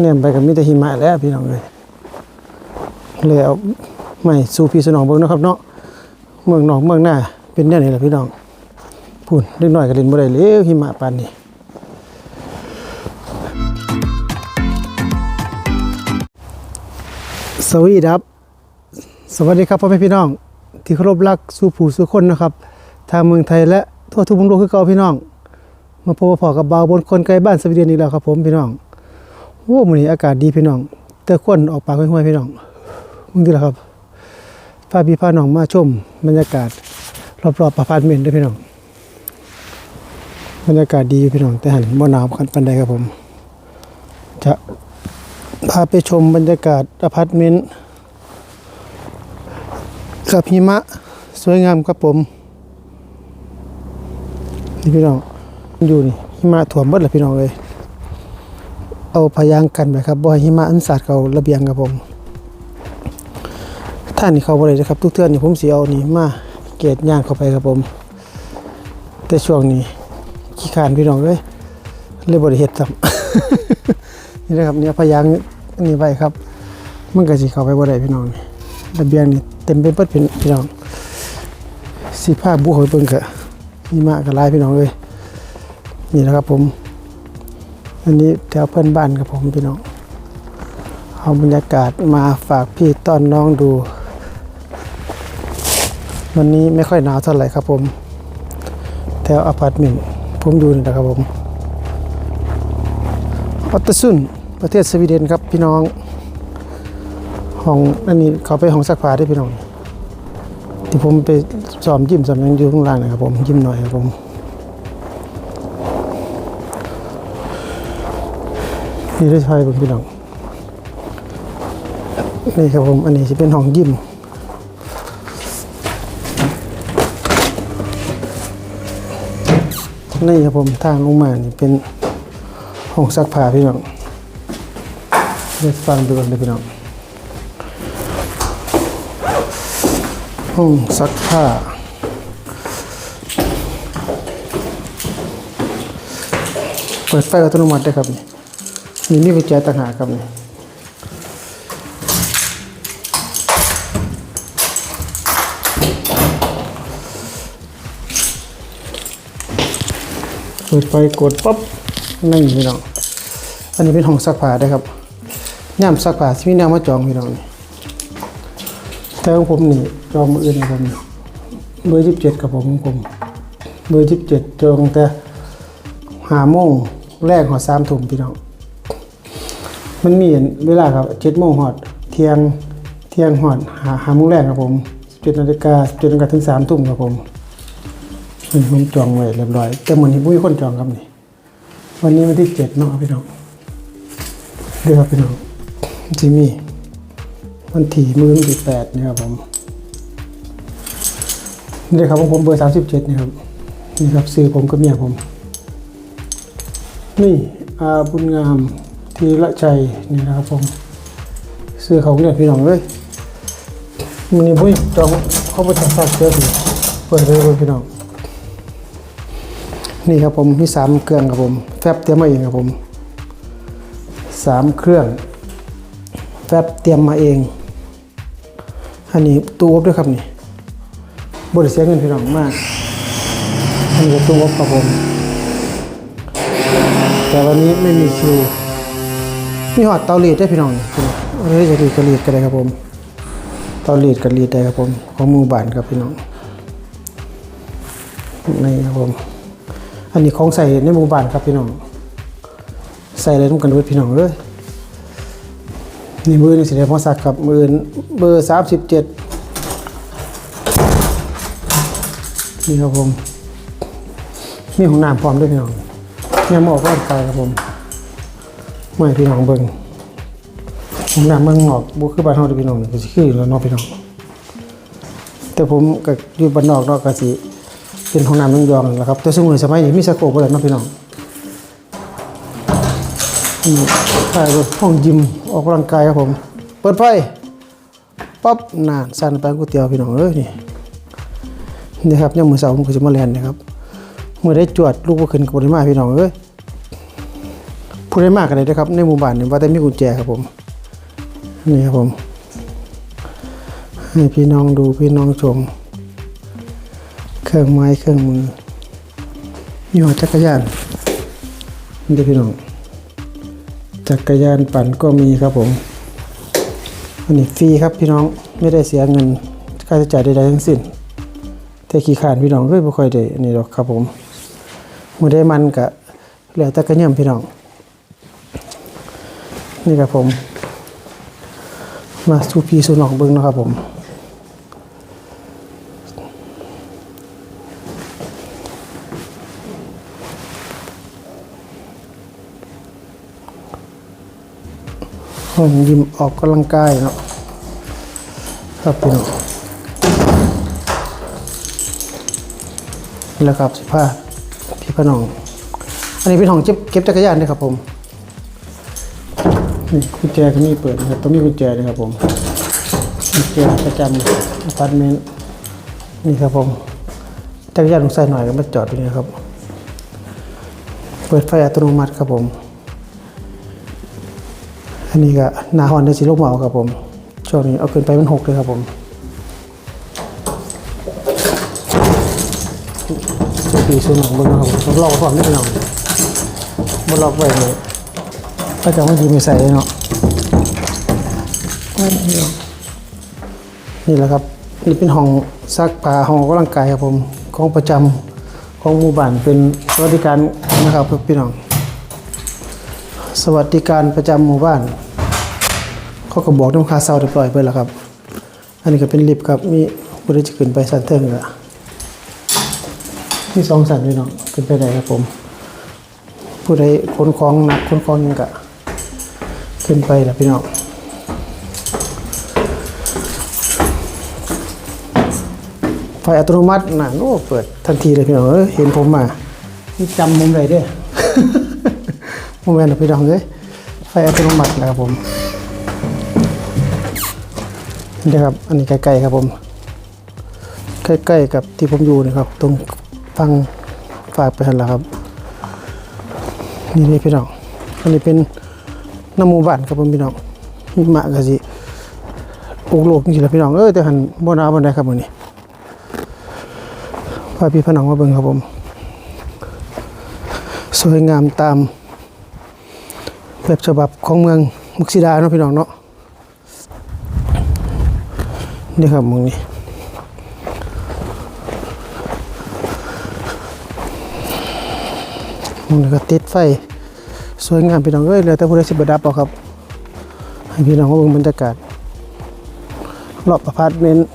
เนี่ยไปกับมิตรหิมะแล้วพี่น้องเลยเลยเอาไม่สู่พี่สนองเบิ่งนะครับเนาะเมืองนอกเมืองหน้าเป็นแนวนี้แหละพี่น้องพูดเล็กน้อยก็เล่นบ่ได้เลยหิมะปานนี้สวัสดีครับ สวัสดีครับพ่อแม่พี่น้อง ที่เคารพรักสู่ผู้สู่คนนะครับทางเมืองไทยและทั่วทุกมุมโลกคือเก่าพี่น้อง มาพบมาพอกับบ่าวบนคนไกลบ้านสวีเดนอีกแล้วครับผมพี่น้อง โอ้มื้อนี้อากาศดีพี่น้อง แต่ควนออกปากห้วยๆพี่น้องมึงดีล้วครับพาพี่พาน้องมาชมบรรยากาศรอบๆอพาร์ตเมนต์ด้วยพี่น้อง บรรยากาศดีพี่น้องแต่หันบ่หนาวคันปานใดครับผม จะพาไปชมบรรยากาศอพาร์ตเมนต์กับหิมะสวยงามครับผมนี่พี่น้องอยู่นี่หิมะถ่วมหมดเลยพี่น้องเลย เอาพยางกันไปครับบ่ให้หิมะอันสาดเขาระเบียงครับผมท่านนี่เขาบ่ได้นะครับ ทุกเทือนี่ผมสิเอานี่มาเกตย่างเข้าไปครับผม แต่ช่วงนี้ขี้ขานพี่น้องเลยเลยบ่ได้เฮ็ดซ้ำนี่นะครับเนี่ยพยางนี่ไว้ครับ มันก็สิเข้าไปบ่ได้พี่น้องระเบียงนี่เต็มไปหมดพี่พี่น้องสิพาบุกเข้าไปเบิ่งก็หิมะก็หลายพี่น้องเลยนี่นะครับผม อันนี้แถวเพื่อนบ้านครับผมพี่น้อง เอาบรรยากาศมาฝากพี่ต้อนน้องดู วันนี้ไม่ค่อยหนาวเท่าไหร่ครับผม แถวอพาร์ตเมนต์ผมอยู่นี่นะครับผมออตเตอร์ซุนประเทศสวีเดนครับพี่น้องห้องอันนี้เขาไปห้องซักผ้าด้พี่น้อง ที่ผมไปสอมยิมสอมยังอยู่ข้างล่างนะครับผมยิมหน่อยครับผม นี่ได้ใช้ผมพี่น้องนี่ครับผม อันนี้จะเป็นห้องยิมนี่ครับผมทางลงมานี่เป็นห้องซักผ้าพี่น้องเดี๋ยวฟังดูกันเลยพี่น้องห้องซักผ้าเปิดไฟอัตโนมัติได้ครับนี่ นี่มีกุญแจต่างหากครับนี่เปิดไฟกดปั๊บนี่พี่น้องอันนี้เป็นห้องซักผ้าได้ครับย่ามซักผ้าที่มีแนวมาจองพี่น้องนี่แต่ของผมนี่จองมืออื่นครับผมนี่เบอร์ยี่สิบเจ็ดครับผมของผม เบอร์ยี่สิบเจ็ดจองแต่หาโมงแรกหอดสามทุ่มพี่น้อง มันมีเวลาครับเจ็ดโมงหอด เที่ยงเที่ยงหอดหาหาโมงแรกครับผมเจ็ดนาฬิกาเจ็ดนาฬิกาถึงสามทุ่มครับผมนี่ผมจองไว้เรียบร้อย แต่เหมือนที่บุ้ยคนจองครับนี่ วันนี้วันที่เจ็ดเนาะพี่น้องเดือนพี่น้องที่มีวันที่มือวันที่แปดเนี่ยครับผมนี่ครับของผมเบอร์สามสิบเจ็ดนี่ครับนี่ครับซื้อผมกับเมียผม นี่อาบุญงาม ทีละใจนี่นะครับผมเสื้อเขาเนี่ยพี่น้องเลยมันนี่บุ้ยจองเขาไปจัดฝากเสื้อผีเปิดเลยพี่น้องนี่ครับผมมีสามเครื่องครับผมแฟบเตรียมมาเองครับผมสามเครื่องแฟบเตรียมมาเองอันนี้ตู้อบด้วยครับนี่บริเสียเงินพี่น้องมากอันนี้ตู้อบครับผมแต่วันนี้ไม่มีคิว มีหอดเตาลีดได้พี่น้องเอ้ยจะรีดก็รีดก็ได้ครับผม เตาลีดก็รีดได้ครับผม ของมู่บ้านครับพี่น้องนี่ครับผม อันนี้ของใส่ในมู่บ้านครับพี่น้อง ใส่อะไรต้องกันด้วยพี่น้องเลยนี่มือนี่สิเดพอสักครับมือเบอร์สามสิบเจ็ดนี่ครับผม มีของน้ำพร้อมด้วยพี่น้องเนี่ยหมอกก็ไปครับผม ม่ให้พี่น้องเบิ่งของน้ำเมืองนอกบุคือบ้านเฮาเด้อพี่น้องก็สิคือแล้วเนาะพี่น้อง แต่ผมก็อยู่บ้านนอกเนาะก็สิเป็นห้องน้ำยองๆนะครับแต่สมัยสมัยนี้มีสโคปอะไรนาะพี่น้องนี่ใช่เลยห้องยิมออกกำลังกายครับผม เปิดไฟปั๊บนานสั่นไปก๋วยเตี๋ยวพี่น้องเอ้ยนี่นี่ครับย่ามมือเสาผมก็จะมาแลนนะครับมือได้จวดลูกบ่ขึ้นกับปริมาพี่น้องเอ้ย ผู้ได้มากกันเลยนะครับ ในหมู่บ้านนี่ว่าแต่มีกุญแจครับผมนี่ครับผม ให้พี่น้องดูพี่น้องชม เครื่องไม้เครื่องมือมีหัวจักรยานนี่พี่น้องจักรยานปั่นก็มีครับผมอันนี้ฟรีครับพี่น้องไม่ได้เสียเงินค่าใช้จ่ายใดๆทั้งสิ้นแต่ขี้ขานพี่น้องก็ไม่ค่อยได้นนี้หรอกครับผมมือได้มันกะแล้วแต่กระเนียมพี่น้อง นี่ครับผม มาสูพีสูนองเบิ้งเนาะครับผมห้องยิมออกกำลังกายเนาะครับพี่น้องแล้วครับสิผ้าพี่พน้อง อันนี้เป็นห้องเก็บเก็บจักรยานนะครับผม กุญแจก็มีเปิดนะครับต้องมีกุญแจเลยครับผมกุญแจประจำอพาร์ตเมนต์นี่ครับผมจักรยานของใส่หน่อยก็มาจอดตรงนี้ครับ เปิดไฟอัตโนมัติครับผม อันนี้ก็นาหอนในสีลูกเหมาครับผมช่วงนี้เอาขึ้นไปมันหกเลยครับผมปีสูหนังบนนะครับผมลอกความนิดหน่อยบนลอกไว้เลย ถ้าจะไม่ดีไม่ใส่เนาะนี่แหละครับ นี่เป็นห้องซักผ้าห้องออกกำลังกายครับผมของประจำของหมู่บ้านเป็นสวัสดิการนะครับพี่น้อง สวัสดิการประจำหมู่บ้านเขาก็บอกน้ำคาเซาเรียบร้อยไปแล้วครับ อันนี้ก็เป็นลิฟต์ครับ มีผู้ใดจะขึ้นไปสันเทิงละมีสองสันด้วยเนาะขึ้นไปได้ครับผม ผู้ใดขนของหนักขนของยังกะ ขึ้นไปละพี่น้องไฟอัตโนมัติน่ะโอ้เปิดทันทีเลยพี่น้องเอ้ยเห็นผมมานี่จำมุมใดเด้อโมเมนต์พี่น้องเอ้ยไฟอัตโนมัตินะครับผมนี่ครับอันนี้ใกล้ๆครับผมใกล้ๆกับที่ผมอยู่นะครับ ตรงฟังฝากไปหันและครับ นี่นี่พี่น้องอันนี้เป็น น้ำหมู่บ้านครับผมพี่น้องหิมะกะสิโอกโลกจริงๆแล้วพี่น้องเอ้ยแต่หันบ่นาบ่ได้ครับมื้อนี้พาพี่พี่น้องมาเบิ่งครับผม สวยงามตามแบบฉบับของเมืองมุกซิดาเนาะพี่น้องเนาะนี่ครับมึงนี่มึงก็ติดไฟ สวยงามพี่น้องเอ้ยเหลยแต่ผู้ใดสิบดับเอาครับ ให้พี่น้องมาเบิ่งบรรยากาศรอบอพาร์ตเมนต์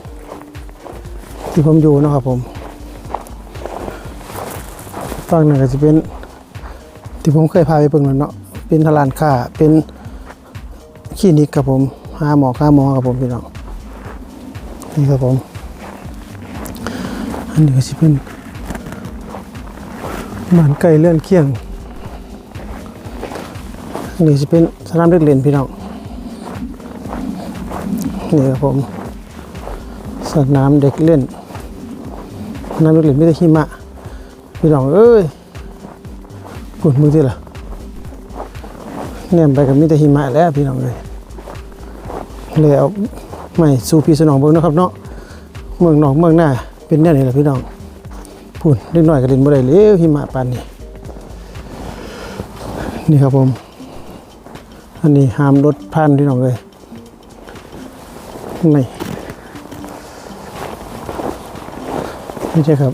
ที่ผมอยู่นะครับผมฝั่งนั้นก็จะเป็น ที่ผมเคยพาไปเบิ่งแล้วเนาะเป็นทลานค้าเป็นคลินิกครับผมหาหมอค่าหมอครับผมพี่น้องนี่ครับผมอันนี้ก็จะเป็นบ้านไก่เลื่อนเคียง นนี้จะเป็นสนามเด็กเล่นพี่น้องนี่ครับผมสนามเด็กเล่นสนามเด็กเล่นไม่ได้หิมะพี่น้องเอ้ยปวดมือที่ละเนี่ยไปกับมิตรหิมะแล้วพี่น้องเลยเลยเอาไม่สู่พี่สนองเบิ่งนะครับเนาะเมืองนอกเมืองหน้าเป็นแน่นี่แหละพี่น้องพูดเล็กน้อยก็เล่นบ่ได้เลยหิมะปานนี้นี่ครับผม อันนี้ห้ามรถผ่านพี่น้องเลยนี่ไม่ใช่ครับ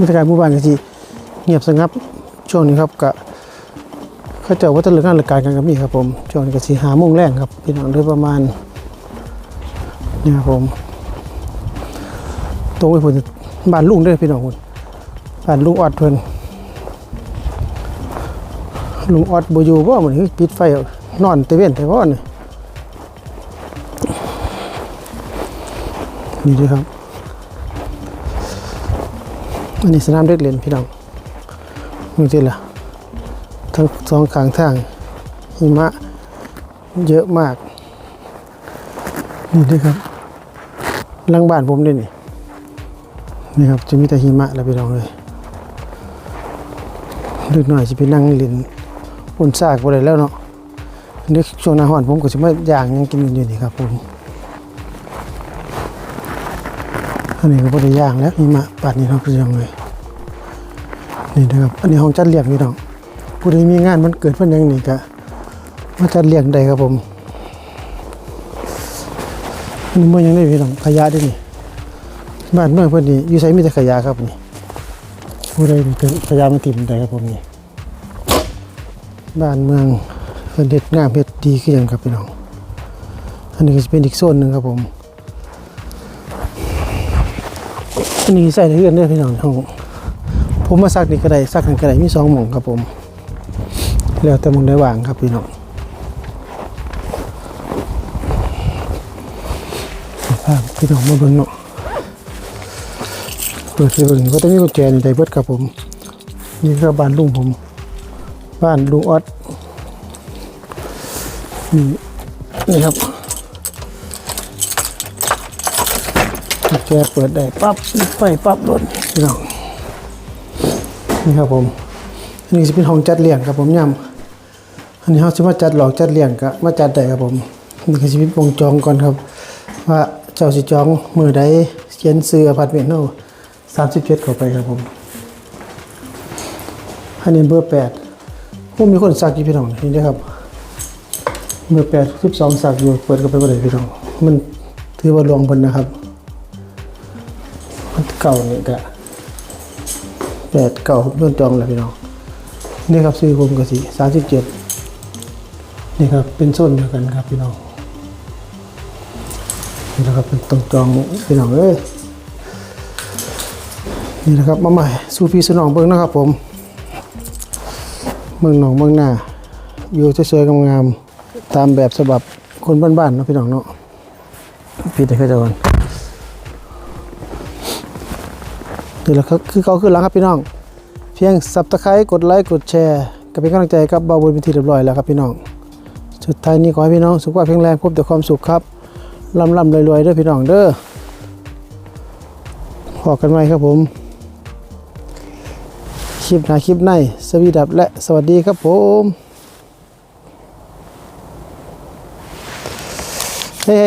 บรรยากาศหมู่บ้านก็สิเงียบสงับช่วงนี้ครับกะเขาเจ้าวัฒนเรื่องงานเรื่อการกันกับมีครับผมช่วงนี้ก็สีหาโมงแรงครับพี่น้องเรือประมาณนี่ครับผมตรงไปผลบ้านลุงด้อพี่น้องคนบ้านลุงออดเพิ่นลุงออดบอยู่บ่เหมือนปิดไฟ นอนเตเวนแต่ว่านี่นี่ด้วยครับ อันนี้สนามเด็กเล่นพี่น้องมึงสิล่ะ ทั้งสองข้างทางหิมะ เยอะมาก นี่ด้วยครับหลังบ้านผมด้วยนี่นี่ครับจะมีแต่หิมะแล้วพี่น้องเลยเล็กหน่อยจะไปนั่งเล่นปุ่นซากบ่ได้แล้วเนาะ อันนี้ช่วงหน้าร้อนผมก็สิมาย่างยังกินอยู่นี่ครับผมอันนี้ก็บ่ได้ย่างแล้วนี่มาปัดนี่เนาะพี่น้งเลยนี่นะครับอันนี้ห้องจัดเลี้ยงพี่น้องผู้ใดมีงานมันเกิดเพิ่นยังนี่ก็มาจัดเลี้ยงได้ครับผมอันนี้มันยังได้พี่น้องขยะด้วยนี่บ้านเมืองเพิ่นนี่อยู่ไสมีแต่ขยะครับนี่ผู้ใดนี่ก็ขยะมาถิ่มได้ครับผมนี่บ้านเมือง เพิ่นเฮ็ดงามเฮ็ดดีขึ้นอย่างครับพี่น้อง อันนี้ก็จะเป็นอีกโซนหนึ่งครับผม อันนี้ใส่ได้เรือนเด้อพี่น้องห้องผมมาซักนี่ก็ได้ซักนั่ก็ได้มีสองหม่องครับผม แล้วแต่มึงได้วางครับพี่น้องพาพี่น้องมาเบิ่งเนาะเปิดไปเบิ่งก็ต้องมีกุญแจนี่ได้เบิดครับผม นี่คือบ้านลุงผม บ้านลุงออด นี่นี่ครับแกเปิดได้ปั๊บไฟปั๊บรถพี่น้องนี่ครับผมอันนี้จะเป็นห้องจัดเลี้ยงครับผมย่ำอันนี้เขาจะมาจัดหลอกจัดเลี้ยงก็มาจัดได้ครับผมนี่คือชีวิตวงจองก่อนครับ ว่าเจ้าสิจองมือใดเขียนซื้ออพาร์ตเมนต์เนาสามสิบเจ็ดเข้าไปครับผมอันนี้เบอร์แปดผมมีคนสักอยู่พี่น้องนี่นะครับ เมื่อแปดสิบสองสักอยู่เปิดก็ไปก็ได้พี่น้องมันถือว่าลวงเพิ่นนะครับ มันเก่านี่ก็แปดเก่าเรื่องจองแล้วพี่น้องนี่ครับซื้อผมก็สิสามสิบเจ็ดนี่ครับเป็นส้นเดียวกันครับพี่น้องนี่นะครับเป็นตรงจองพี่น้องเอ้ยนี่นะครับมาใหม่สู้พี่สนองเบิ้งนะครับผมเมืองหนองเมืองหน้าอยู่สวยๆงามๆ ตามแบบฉบับคนบ้านๆเนาะพี่น้องเนาะพี่แต่แค่จะก่อนนี่แหละครับคือเขาขึ้นแล้วครับพี่น้อง เพียงสับตะไคร้กดไลค์กดแชร์ก็เป็นกำลังใจกับเบาบุญเป็นที่เรียบร้อยแล้วครับพี่น้อง สุดท้ายนี้ขอให้พี่น้องสุขภาพแข็งแรงพบแต่ความสุขครับลำลำรวยๆเด้อพี่น้องเด้อพอกันไหมครับผม คลิปหน้าคลิปในสวีดับและสวัสดีครับผม เฮ้